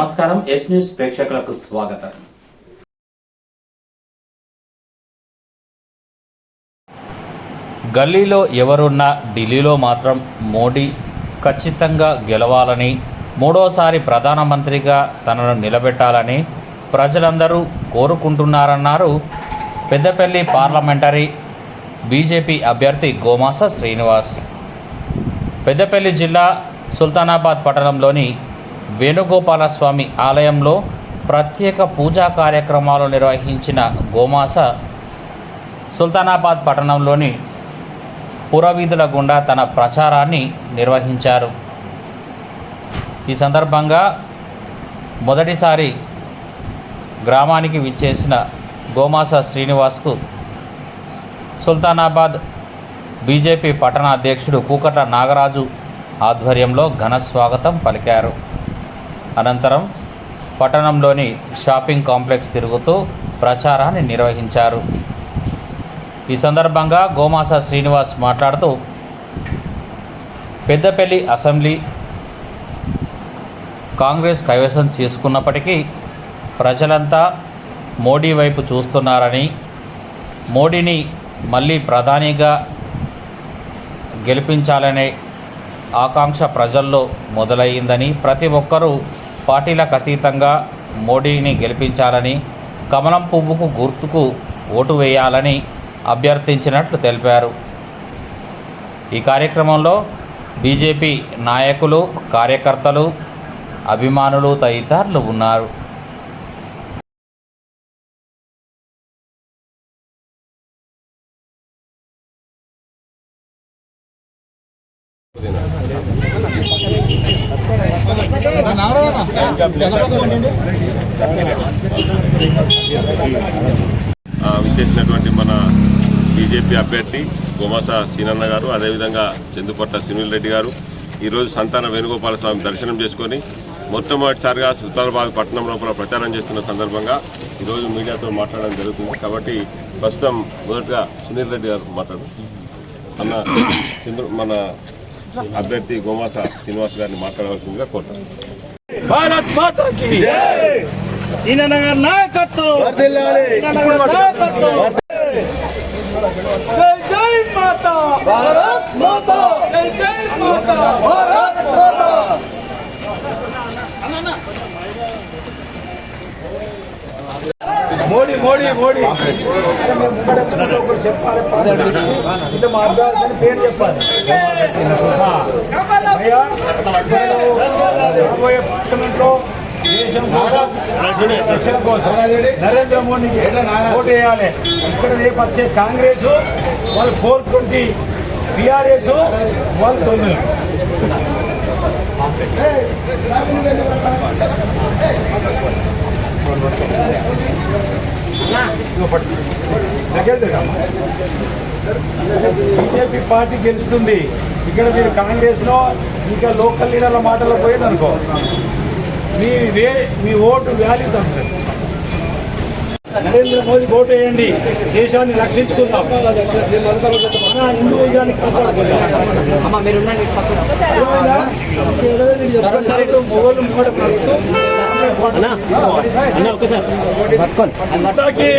నమస్కారం yes news ప్రేక్షకులకు స్వాగతం. గల్లీలో ఎవరున్నా ఢిల్లీలో మాత్రం మోడీ ఖచ్చితంగా గెలవాలని మూడోసారి ప్రధానమంత్రిగా తనను నిలబెట్టాలని ప్రజలందరూ కోరుకుంటున్నారన్నారు పెద్దపల్లి పార్లమెంటరీ బీజేపీ అభ్యర్థి గోమాస శ్రీనివాస్. పెద్దపల్లి జిల్లా సుల్తానాబాద్ పట్టణంలోని వేణుగోపాలస్వామి ఆలయంలో ప్రత్యేక పూజా కార్యక్రమాలు నిర్వహించిన గోమాస సుల్తానాబాద్ పట్టణంలోని పురవీధుల గుండా తన ప్రచారాన్ని నిర్వహించారు. ఈ సందర్భంగా మొదటిసారి గ్రామానికి విచ్చేసిన గోమాస శ్రీనివాస్కు సుల్తానాబాద్ బీజేపీ పట్టణ అధ్యక్షుడు కూకట్ల నాగరాజు ఆధ్వర్యంలో ఘన స్వాగతం పలికారు. అనంతరం పట్టణంలోని షాపింగ్ కాంప్లెక్స్ తిరుగుతూ ప్రచారాన్ని నిర్వహించారు. ఈ సందర్భంగా గోమాస శ్రీనివాస్ మాట్లాడుతూ పెద్దపల్లి అసెంబ్లీ కాంగ్రెస్ కైవసం చేసుకున్నప్పటికీ ప్రజలంతా మోడీ వైపు చూస్తున్నారని మోడీని మళ్ళీ ప్రధానిగా గెలిపించాలనే ఆకాంక్ష ప్రజల్లో మొదలయ్యిందని ప్రతి ఒక్కరూ పార్టీలకు అతీతంగా మోడీని గెలిపించాలని కమలం పువ్వుకు గుర్తుకు ఓటు వేయాలని అభ్యర్థించినట్లు తెలిపారు. ఈ కార్యక్రమంలో బీజేపీ నాయకులు కార్యకర్తలు అభిమానులు తదితరులు ఉన్నారు. విచ్చేసినటువంటి మన బీజేపీ అభ్యర్థి గోమాస సీనన్న గారు అదేవిధంగా చందుపట్ల సునీల్ రెడ్డి గారు. ఈరోజు సంతాన వేణుగోపాల స్వామి దర్శనం చేసుకొని మొట్టమొదటిసారిగా సుల్తానాబాద్ పట్టణం లోపల ప్రచారం చేస్తున్న సందర్భంగా ఈరోజు మీడియాతో మాట్లాడడం జరుగుతుంది. కాబట్టి ప్రస్తుతం మొదటగా సునీల్ రెడ్డి గారు మాట్లాడు. అన్న చంద్ర మన అభ్యర్థి గోమాస శ్రీనివాస్ గారిని మాట్లాడవలసిందిగా కోరుతాను. భారత్ మాతా కి శ్రీనగర్ నాయకత్వం! నాయకత్వం! జై జై మాతా! భారత్ మాతా! జై జై మాతా! భారత్ మాతా! మోడీ మోడీ మోడీ! చెప్పాలి పేరు చెప్పాలి. అయ్యా రాబోయే పార్లమెంట్లో దేశం కోసం రక్షణ కోసం నరేంద్ర మోడీకి ఓటు వేయాలి ఇక్కడ రేపు వచ్చే కాంగ్రెస్ వాళ్ళు ఫోర్ ట్వంటీ బీఆర్ఎస్ వాళ్ళు తొమ్మిది బీజేపీ పార్టీ గెలుస్తుంది. ఇక్కడ మీరు కాంగ్రెస్లో ఇంకా లోకల్ లీడర్ల మాటల్లో పోయింది అనుకో మీ వే మీ ఓటు వాల్యూ తగ్గుతుంది. నరేంద్ర మోదీ ఓటు వేయండి దేశాన్ని రక్షించుకుందాం. మన మొగలు పడుతూ మాతాకి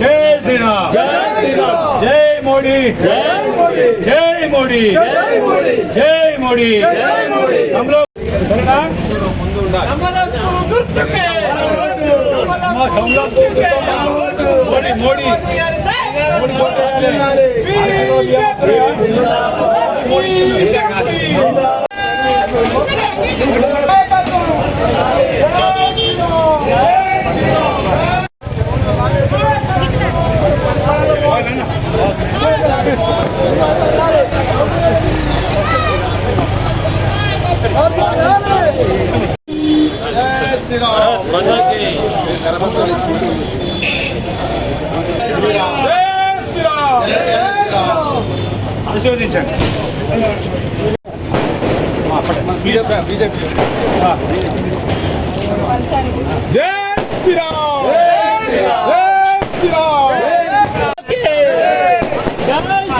జై శ్రీరామ్. జై శ్రీరామ్. జై మోడీ. జై మోడీ. జై మోడీ. జై మోడీ. జై శ్రీరామ్. జై శ్రీరామ్.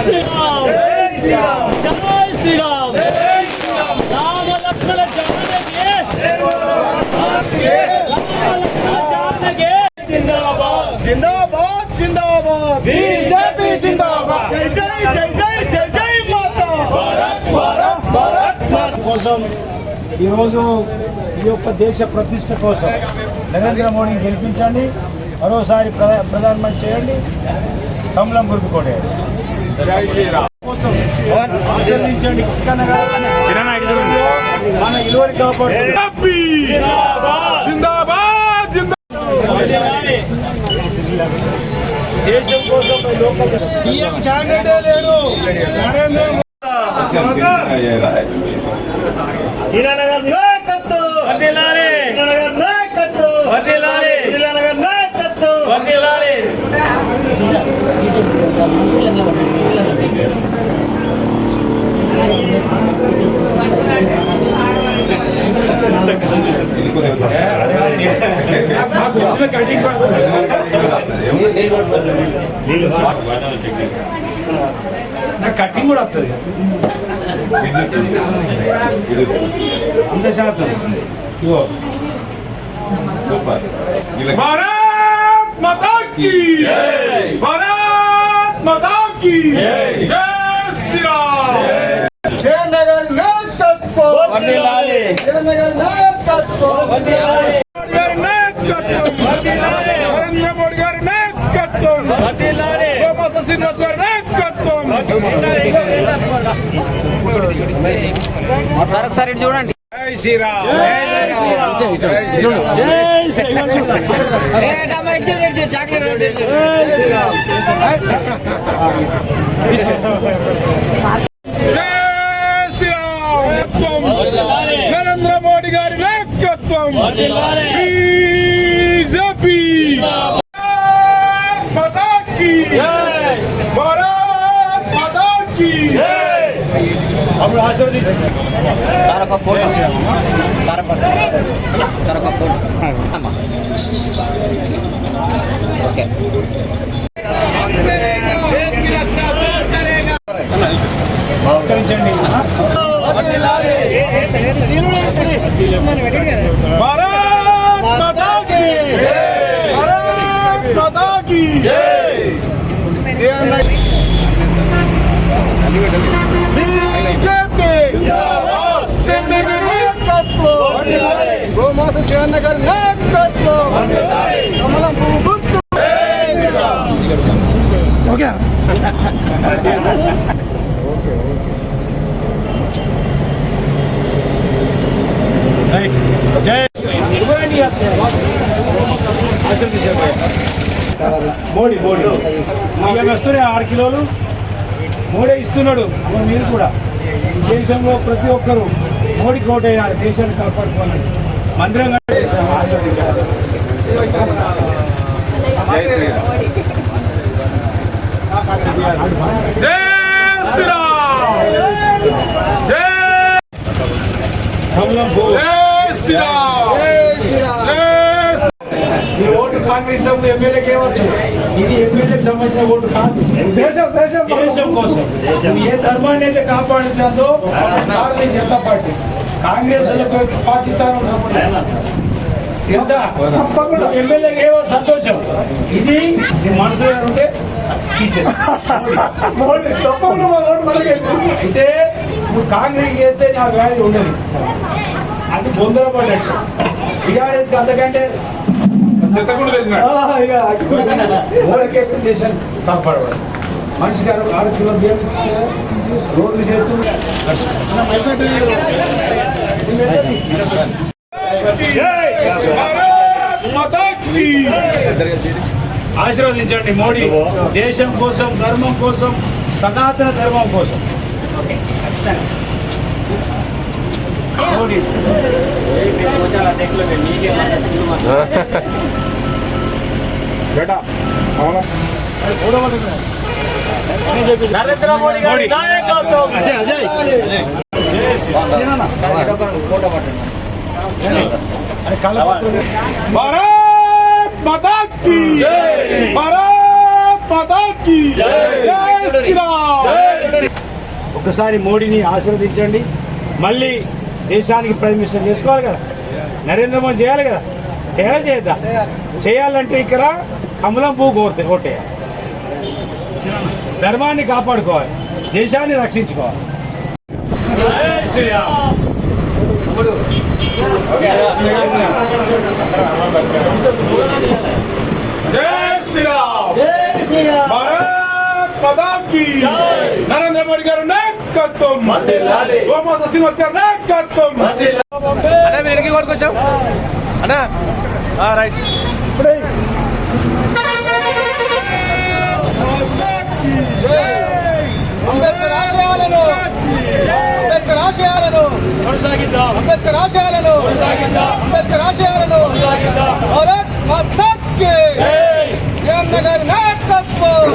శ్రీరామ్ జై జై జై జై కోసం ఈరోజు ఈ యొక్క దేశ ప్రతిష్ట కోసం నరేంద్ర మోడీని గెలిపించండి. మరోసారి ప్రధానమంత్రి చేయండి. కమలం గుర్తుకోండి గుర్తు కొట్టేయండి కోసం ఆశీర్వదించండి కన్నగా మన ఇలువని కాపాడు దేశం కోసం లోకల్ శ్రీనగర్ నాయకత్వం నాయకత్వం కటింగ్ కూడా వస్తుంది అంత శాతం భారత్ మాతా की భారత్ మాతా की జై శ్రీరామ్ राम శ్రీనగర్ నాయకత్వం వర్ధిల్లాలి శ్రీనగర్ నాయకత్వం వర్ధిల్లాలి గారి నాయకత్వం నరేంద్ర మోడీ గారి నాయకత్వం వర్ధిల్లాలి గోమాస శ్రీనివాస్ గారి నాయకత్వం మరొకసారి ఇటు చూడండి జై శ్రీరామ్ జై శ్రీరామ్ ఏ టమా ఇటు చూడు, ఇటు చూడు, చాక్లెట్ ఇటు చూడు. జై శ్రీరామ్ నరేంద్ర మోడీ గారి నాయకత్వం బీజేపీ మాతా की భారత్ మాతా की అప్పుడు ఆశీర్వదించండి సార్ ఒక ఫోటో సార్ ఒక సార్ ఒక ఫోటో అమ్మా. భారత్ మాతా కీ జై భారత్ మాతా కీ జై బీజేపీ జిందాబాద్ సింధిని నాయకత్వం వందనాలి గోమాస శివనగర్ నాయకత్వం వందనాలి కమలం గుర్తు జై Shri Ram okay okay okay Modi Modi. ఇవాళ వస్తున్నాయి ఆరు కిలోలు. మోడీ ఇస్తున్నాడు మీరు కూడా. దేశంలో ప్రతి ఒక్కరూ మోడీకి కోట అయ్యారు దేశాన్ని కాపాడుకోవాలి మందిరం కమలం ఈ ఓటు కాంగ్రెస్ డబ్బు ఎమ్మెల్యేకి ఇవ్వచ్చు ఇది ఎమ్మెల్యేకి సంబంధించిన ఓటు కాదు దేశం దేశం దేశం కోసం ఏ ధర్మాన్ని అయితే కాపాడుతుందో భారతీయ జనతా పార్టీ కాంగ్రెస్ పాకిస్తాన్ తెలుసా ఎమ్మెల్యేకి ఏమో సంతోషం ఇది నీ మనసు ఉంటే అయితే నువ్వు కాంగ్రెస్ చేస్తే నా వ్యాధి ఉండదు అది బొందర పడ్డట్టు. టీఆర్ఎస్ అందుకంటే మనిషి గారు ఆరోగ్యం రోడ్లు చేస్తున్నారు ఆశీర్వదించండి మోడీ. దేశం కోసం ధర్మం కోసం సనాతన ధర్మం కోసం. నరేంద్ర మోడీ నాయకత్వం అజయ్ అజయ్ భారత్ మాతా భారత్ మాతా జై! శ్రీరామ్ ఒకసారి మోడీని ఆశీర్వదించండి. మళ్ళీ దేశానికి ప్రైమ్ మినిస్టర్ చేసుకోవాలి కదా? నరేంద్ర మోదీ చేయాలి కదా? చేయాలి చేయద్దా? చేయాలంటే ఇక్కడ కమలం పువ్వు కోరితే ఓటేయాలి ధర్మాన్ని కాపాడుకోవాలి దేశాన్ని రక్షించుకోవాలి. శ్రీరామ్. నాయకత్వం గోమాత శ్రీనివాస్ గారు నాయకత్వం అంబేద్కర్ ఆశయాలను అంబేద్కర్ ఆశయాలను కొనసాగిద్దాం. అంబేద్కర్ ఆశయాలను కొనసాగిద్దాం. అంబేద్కర్ ఆశయాలను భారత్ మాతా కీ జగన్ గారి నాయకత్వం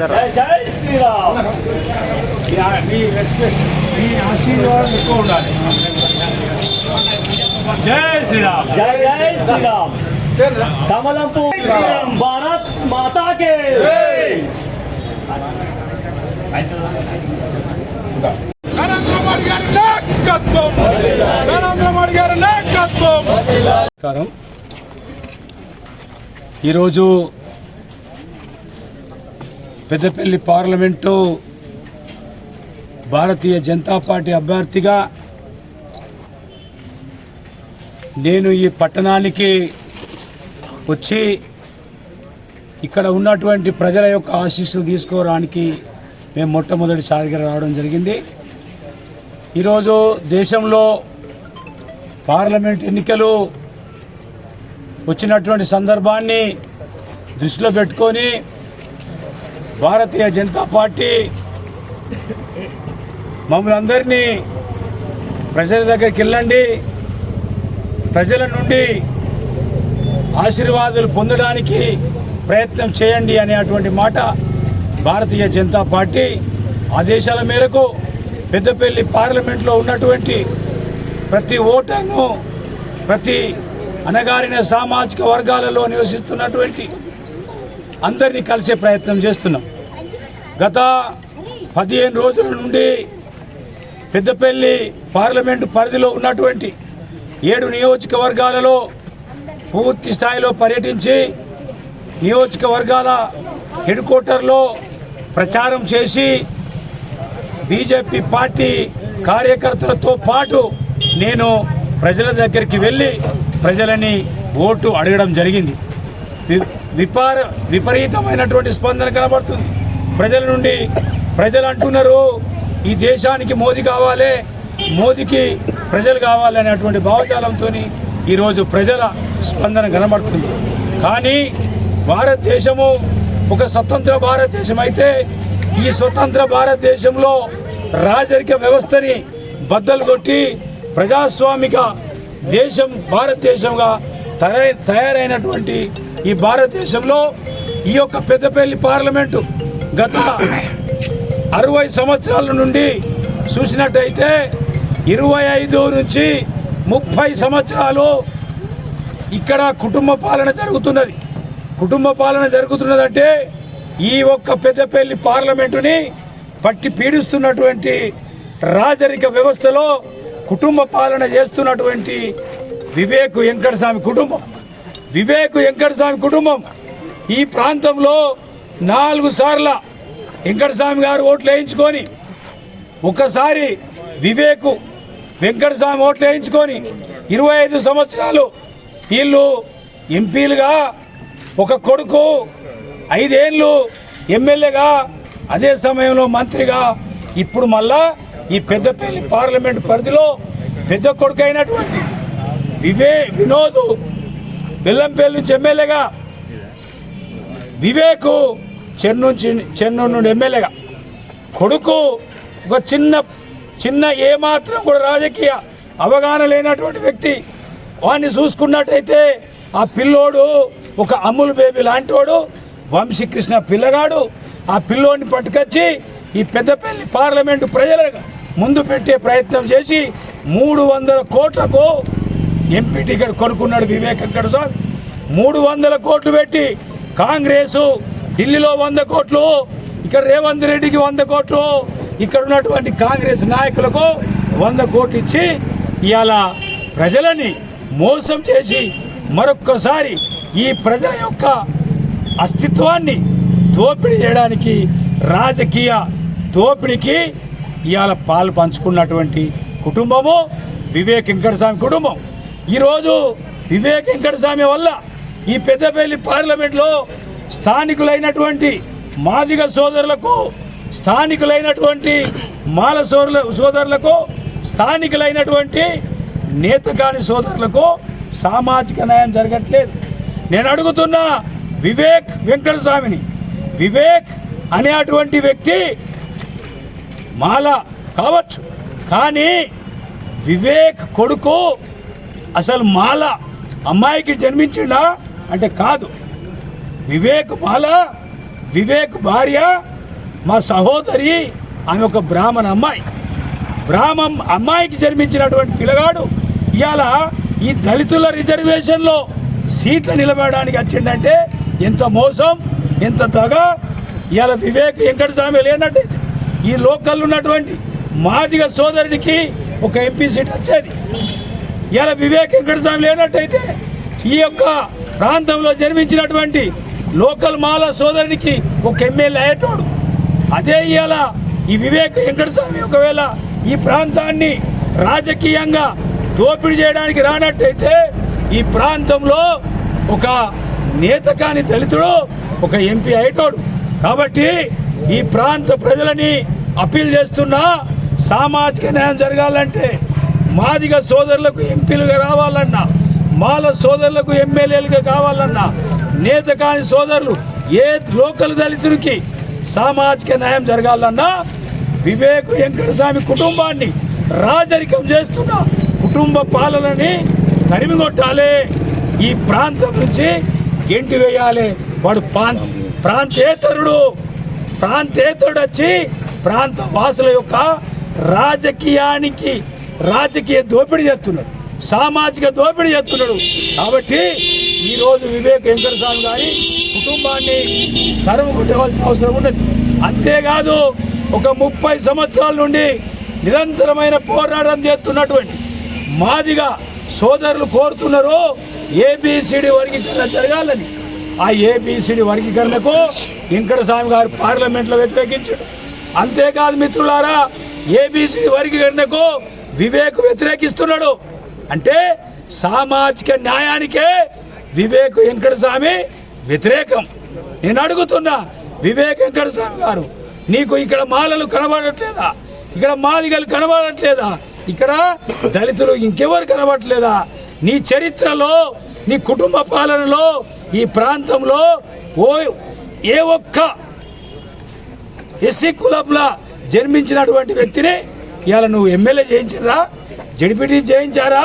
జై జై శ్రీరామ్ మీ ఆ- మీ రెస్పెక్ట్ మీ ఆశీర్వాదం ఎక్కువ ఉండాలి జై శ్రీరామ్. జై జై శ్రీరామ్. కమలంపు భారత్ మాతా కే నరేంద్ర మోడీ గారి నాయకత్వం. నరేంద్ర మోడీ గారి నాయకత్వం. ఈరోజు పెద్దపల్లి పార్లమెంటు భారతీయ జనతా పార్టీ అభ్యర్థిగా నేను ఈ పట్టణానికి వచ్చి ఇక్కడ ఉన్నటువంటి ప్రజల యొక్క ఆశీస్సులు తీసుకోవడానికి మేము మొట్టమొదటిసారిగా రావడం జరిగింది. ఈరోజు దేశంలో పార్లమెంట్ ఎన్నికలు వచ్చినటువంటి సందర్భాన్ని దృష్టిలో పెట్టుకొని భారతీయ జనతా పార్టీ మమ్మల్ని అందరినీ ప్రజల దగ్గరికి వెళ్ళండి. ప్రజల నుండి ఆశీర్వాదాలు పొందడానికి ప్రయత్నం చేయండి అనేటువంటి మాట భారతీయ జనతా పార్టీ ఆదేశాల మేరకు పెద్దపల్లి పార్లమెంట్లో ఉన్నటువంటి ప్రతి ఓటర్ను ప్రతి అణగారిన సామాజిక వర్గాలలో నివసిస్తున్నటువంటి అందరినీ కలిసే ప్రయత్నం చేస్తున్నాం. గత పదిహేను రోజుల నుండి పెద్దపల్లి పార్లమెంటు పరిధిలో ఉన్నటువంటి ఏడు నియోజకవర్గాలలో పూర్తి స్థాయిలో పర్యటించి నియోజకవర్గాల హెడ్ క్వార్టర్లో ప్రచారం చేసి బీజేపీ పార్టీ కార్యకర్తలతో పాటు నేను ప్రజల దగ్గరికి వెళ్ళి ప్రజలని ఓటు అడగడం జరిగింది. విపార విపరీతమైనటువంటి స్పందన కనబడుతుంది. ప్రజల నుండి ప్రజలు అంటున్నారు ఈ దేశానికి మోదీ కావాలి మోదీకి ప్రజలు కావాలనేటువంటి భావజాలంతో ఈరోజు ప్రజల స్పందన కనబడుతుంది. కానీ భారతదేశము ఒక స్వతంత్ర భారతదేశం అయితే ఈ స్వతంత్ర భారతదేశంలో రాజరిక వ్యవస్థని బద్దలు కొట్టి ప్రజాస్వామిక దేశం భారతదేశంగా తయారై తయారైనటువంటి ఈ భారతదేశంలో ఈ యొక్క పెద్దపల్లి పార్లమెంటు గత అరవై సంవత్సరాల నుండి చూసినట్టయితే ఇరవై ఐదు నుంచి ముప్పై సంవత్సరాలు ఇక్కడ కుటుంబ పాలన జరుగుతున్నది. కుటుంబ పాలన జరుగుతున్నదంటే ఈ ఒక్క పెద్దపల్లి పార్లమెంటుని పట్టి పీడిస్తున్నటువంటి రాజరిక వ్యవస్థలో కుటుంబ పాలన చేస్తున్నటువంటి వివేక్ వెంకటస్వామి కుటుంబం. వివేక్ వెంకటస్వామి కుటుంబం ఈ ప్రాంతంలో నాలుగు సార్ల వెంకటస్వామి గారు ఓట్లు వేయించుకొని ఒకసారి వివేకు వెంకటస్వామి ఓట్లు వేయించుకొని ఇరవై ఐదు సంవత్సరాలు వీళ్ళు ఎంపీలుగా ఒక కొడుకు ఐదేళ్ళు ఎమ్మెల్యేగా అదే సమయంలో మంత్రిగా ఇప్పుడు మళ్ళా ఈ పెద్దపల్లి పార్లమెంట్ పరిధిలో పెద్ద కొడుకు అయినటువంటి వివే వినోద్ బెల్లంపల్లి నుంచి ఎమ్మెల్యేగా వివేకు చెన్నుంచి చెన్నూరు నుండి ఎమ్మెల్యేగా. కొడుకు ఒక చిన్న చిన్న ఏమాత్రం కూడా రాజకీయ అవగాహన లేనటువంటి వ్యక్తి వాడిని చూసుకున్నట్టయితే ఆ పిల్లోడు ఒక అమ్ముల్ బేబీ లాంటివాడు వంశీకృష్ణ పిల్లగాడు. ఆ పిల్లోడిని పట్టుకొచ్చి ఈ పెద్దపల్లి పార్లమెంటు ప్రజల ముందు పెట్టే ప్రయత్నం చేసి మూడు వందల కోట్లకు ఎంపీ టికెట్ కొనుక్కున్నాడు వివేక్ వెంకట మూడు వందల కోట్లు పెట్టి కాంగ్రెసు ఢిల్లీలో వంద కోట్లు ఇక్కడ రేవంత్ రెడ్డికి వంద కోట్లు ఇక్కడ ఉన్నటువంటి కాంగ్రెస్ నాయకులకు వంద కోట్లు ఇచ్చి ఇవాళ ప్రజలని మోసం చేసి మరొక్కసారి ఈ ప్రజల యొక్క అస్తిత్వాన్ని దోపిడీ చేయడానికి రాజకీయ దోపిడీకి ఇవాళ పాలు పంచుకున్నటువంటి కుటుంబము వివేక్ వెంకటస్వామి కుటుంబం. ఈరోజు వివేక్ వెంకటస్వామి వల్ల ఈ పెద్దపల్లి పార్లమెంట్లో స్థానికులైనటువంటి మాదిగ సోదరులకు స్థానికులైనటువంటి మాల సోదరుల సోదరులకు స్థానికులైనటువంటి నేతగాని సోదరులకు సామాజిక న్యాయం జరగట్లేదు. నేను అడుగుతున్న వివేక్ వెంకటస్వామిని వివేక్ అనే అటువంటి వ్యక్తి మాల కావచ్చు కానీ వివేక్ కొడుకు అసలు మాల అమ్మాయికి జన్మించిండా? అంటే కాదు. వివేక్ మాల వివేక్ భార్య మా సహోదరి ఆమె ఒక బ్రాహ్మణ అమ్మాయి. బ్రాహ్మం అమ్మాయికి జన్మించినటువంటి పిల్లగాడు ఇవాళ ఈ దళితుల రిజర్వేషన్లో సీట్లు నిలబడడానికి వచ్చిందంటే ఎంత మోసం ఎంత దగ ఇవాళ వివేక్ వెంకటస్వామి లేనట్టయితే ఈ లోకల్ ఉన్నటువంటి మాదిగ సోదరుడికి ఒక ఎంపీ సీట్ వచ్చేది. ఇవాళ వివేక్ వెంకటస్వామి లేనట్టయితే ఈ యొక్క ప్రాంతంలో జన్మించినటువంటి లోకల్ మాల సోదరునికి ఒక ఎమ్మెల్యే అయ్యేటోడు. అదే ఇవాళ ఈ వివేక్ వెంకటస్వామి ఒకవేళ ఈ ప్రాంతాన్ని రాజకీయంగా దోపిడీ చేయడానికి రానట్టయితే ఈ ప్రాంతంలో ఒక నేత కాని దళితుడు ఒక ఎంపీ అయ్యేటోడు కాబట్టి ఈ ప్రాంత ప్రజలని అప్పీల్ చేస్తున్నా సామాజిక న్యాయం జరగాలంటే మాదిగ సోదరులకు ఎంపీలుగా రావాలన్నా మాల సోదరులకు ఎమ్మెల్యేలుగా కావాలన్నా నేత కాని సోదరులు ఏ లోకల్ దళితుడికి సామాజిక న్యాయం జరగాలన్నా వివేక్ వెంకటస్వామి కుటుంబాన్ని రాజరికం చేస్తున్న కుటుంబ పాలనని తరిమిగొట్టాలి. ఈ ప్రాంతం నుంచి గెంటి వేయాలి. వాడు ప్రాంత ప్రాంతేతరుడు. ప్రాంతేతరుడు వచ్చి ప్రాంత వాసుల యొక్క రాజకీయానికి రాజకీయ దోపిడీ చేస్తున్నాడు. సామాజిక దోపిడీ చేస్తున్నాడు. కాబట్టి ఈరోజు వివేక్ వెంకటస్వామి గారి కుటుంబాన్ని తరువు కొట్టవలసిన అవసరం ఉన్నది. అంతేకాదు ఒక ముప్పై సంవత్సరాల నుండి నిరంతరమైన పోరాటం చేస్తున్నటువంటి మాదిగా సోదరులు కోరుతున్నారు ఏబిసిడి వర్గీకరణ జరగాలని. ఆ ఏబిసిడి వర్గీకరణకు వెంకటస్వామి గారు పార్లమెంట్లో వ్యతిరేకించాడు అంతేకాదు మిత్రులారా ఏబిసిడి వర్గీకరణకు వివేక్ వ్యతిరేకిస్తున్నాడు. అంటే సామాజిక న్యాయానికే వివేక్ వెంకటస్వామి వ్యతిరేకం. నేను అడుగుతున్నా వివేక్ వెంకటస్వామి గారు నీకు ఇక్కడ మాలలు కనబడట్లేదా? ఇక్కడ మాదిగలు కనబడట్లేదా? ఇక్కడ దళితులు ఇంకెవరు కనబడట్లేదా? నీ చరిత్రలో నీ కుటుంబ పాలనలో ఈ ప్రాంతంలో ఓ ఏ ఒక్క ఎస్సీ కులంలో జన్మించినటువంటి వ్యక్తిని ఇవాళ నువ్వు ఎమ్మెల్యే చేయించారా జడిపిటీ చేయించారా?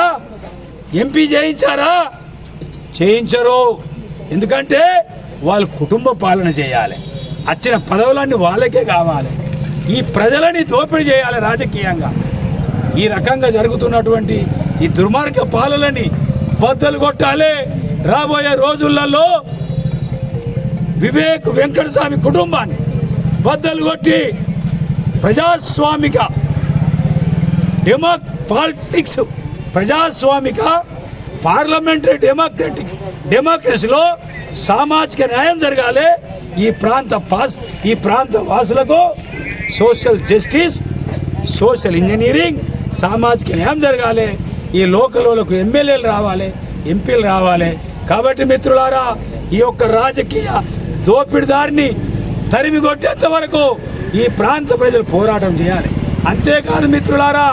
ఎంపీ చేయించారా? చేయించరు. ఎందుకంటే వాళ్ళు కుటుంబ పాలన చేయాలి. వచ్చిన పదవులన్నీ వాళ్ళకే కావాలి. ఈ ప్రజలని దోపిడీ చేయాలి రాజకీయంగా. ఈ రకంగా జరుగుతున్నటువంటి ఈ దుర్మార్గ పాలనని బద్దలు కొట్టాలి. రాబోయే రోజులలో వివేక్ వెంకటస్వామి కుటుంబాన్ని బద్దలు కొట్టి ప్రజాస్వామిక డెమో పాలిటిక్స్ ప్రజాస్వామిక పార్లమెంటరీ డెమోక్రటిక్ డెమోక్రసీలో సామాజిక న్యాయం జరగాలి. ఈ ప్రాంత పాస్ ఈ ప్రాంత వాసులకు సోషల్ జస్టిస్ సోషల్ ఇంజనీరింగ్ సామాజిక న్యాయం జరగాలి. ఈ లోకలోలకు ఎమ్మెల్యేలు రావాలి ఎంపీలు రావాలి. కాబట్టి మిత్రులారా ఈ యొక్క రాజకీయ దోపిడిదారిని తరిమి కొట్టేంత వరకు ఈ ప్రాంత ప్రజలు పోరాటం చేయాలి. అంతేకాదు మిత్రులారా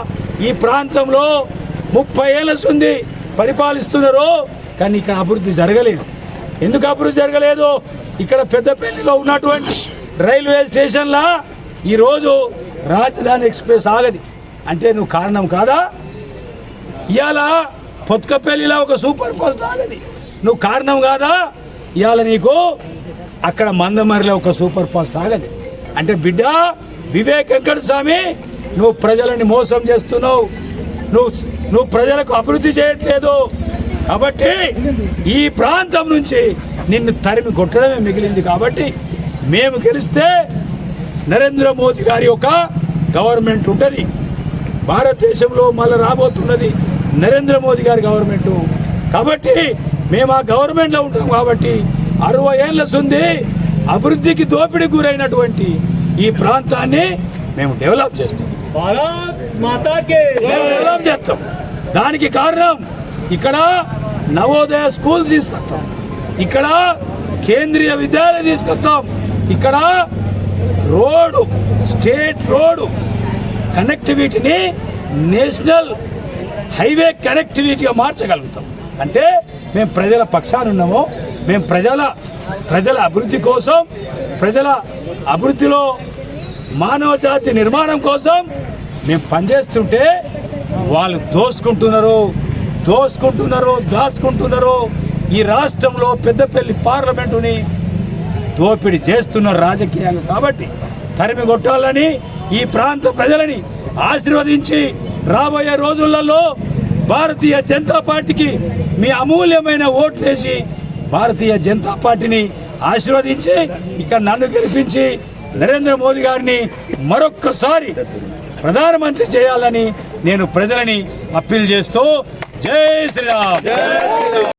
ఈ ప్రాంతంలో ముప్పై ఏళ్ళ సుంది పరిపాలిస్తున్నారు. కానీ ఇక్కడ అభివృద్ధి జరగలేదు. ఎందుకు అభివృద్ధి జరగలేదు? ఇక్కడ పెద్దపల్లిలో ఉన్నటువంటి రైల్వే స్టేషన్లా ఈరోజు రాజధాని ఎక్స్ప్రెస్ ఆగది. అంటే నువ్వు కారణం కాదా? ఇవాళ పొత్కపల్లిలా ఒక సూపర్ ఫాస్ట్ ఆగది. నువ్వు కారణం కాదా? ఇవాళ నీకు అక్కడ మందమరిలో ఒక సూపర్ ఫాస్ట్ ఆగది. అంటే బిడ్డ వివేక్ వెంకట స్వామి నువ్వు ప్రజలని మోసం చేస్తున్నావు. నువ్వు నువ్వు ప్రజలకు అభివృద్ధి చేయట్లేదు. కాబట్టి ఈ ప్రాంతం నుంచి నిన్ను తరిమి కొట్టడమే మిగిలింది కాబట్టి మేము గెలిస్తే నరేంద్ర మోదీ గారి యొక్క గవర్నమెంట్ ఉంటుంది. భారతదేశంలో మళ్ళీ రాబోతున్నది నరేంద్ర మోదీ గారి గవర్నమెంట్. కాబట్టి మేము ఆ గవర్నమెంట్లో ఉంటాం కాబట్టి అరవై ఏళ్ళ సుంది అభివృద్ధికి దోపిడీ గురైనటువంటి ఈ ప్రాంతాన్ని మేము డెవలప్ చేస్తాం. డెవలప్ చేస్తాం. దానికి కారణం ఇక్కడ నవోదయ స్కూల్ తీసుకొస్తాం. ఇక్కడ కేంద్రీయ విద్యాలయం తీసుకొస్తాం. ఇక్కడ రోడ్డు స్టేట్ రోడ్డు కనెక్టివిటీని నేషనల్ హైవే కనెక్టివిటీగా మార్చగలుగుతాం. అంటే మేము ప్రజల పక్షాన ఉన్నాము. మేము ప్రజల ప్రజల అభివృద్ధి కోసం ప్రజల అభివృద్ధిలో మానవ జాతి నిర్మాణం కోసం మేము పనిచేస్తుంటే వాళ్ళు దోసుకుంటున్నారు. దోసుకుంటున్నారో దాచుకుంటున్నారో ఈ రాష్ట్రంలో పెద్దపల్లి పార్లమెంటుని దోపిడీ చేస్తున్న రాజకీయాలు కాబట్టి తరిమి కొట్టాలని ఈ ప్రాంత ప్రజలని ఆశీర్వదించి రాబోయే రోజులలో భారతీయ జనతా పార్టీకి మీ అమూల్యమైన ఓట్లేసి భారతీయ జనతా పార్టీని ఆశీర్వదించి ఇక నన్ను గెలిపించి నరేంద్ర మోదీ గారిని మరొక్కసారి ప్రధానమంత్రి చేయాలని నేను ప్రజలని అప్పీల్ చేస్తూ జై శ్రీరామ్.